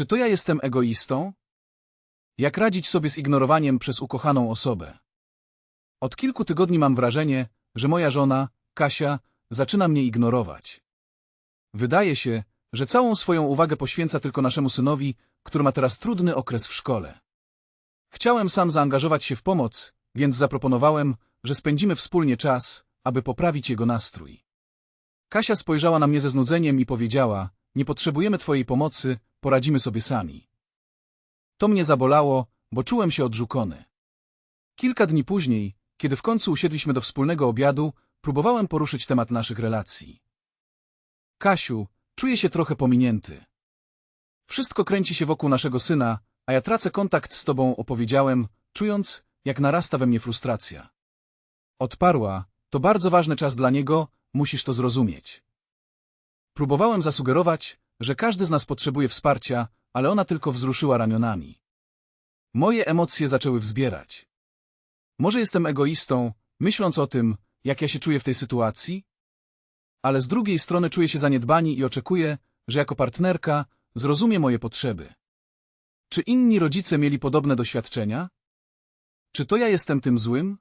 Czy to ja jestem egoistą? Jak radzić sobie z ignorowaniem przez ukochaną osobę? Od kilku tygodni mam wrażenie, że moja żona, Kasia, zaczyna mnie ignorować. Wydaje się, że całą swoją uwagę poświęca tylko naszemu synowi, który ma teraz trudny okres w szkole. Chciałem sam zaangażować się w pomoc, więc zaproponowałem, że spędzimy wspólnie czas, aby poprawić jego nastrój. Kasia spojrzała na mnie ze znudzeniem i powiedziała, nie potrzebujemy twojej pomocy, poradzimy sobie sami. To mnie zabolało, bo czułem się odrzucony. Kilka dni później, kiedy w końcu usiedliśmy do wspólnego obiadu, próbowałem poruszyć temat naszych relacji. Kasiu, czuję się trochę pominięty. Wszystko kręci się wokół naszego syna, a ja tracę kontakt z tobą, opowiedziałem, czując, jak narasta we mnie frustracja. Odparła, to bardzo ważny czas dla niego, musisz to zrozumieć. Próbowałem zasugerować, że każdy z nas potrzebuje wsparcia, ale ona tylko wzruszyła ramionami. Moje emocje zaczęły wzbierać. Może jestem egoistą, myśląc o tym, jak ja się czuję w tej sytuacji? Ale z drugiej strony czuję się zaniedbani i oczekuję, że jako partnerka zrozumie moje potrzeby. Czy inni rodzice mieli podobne doświadczenia? Czy to ja jestem tym złym?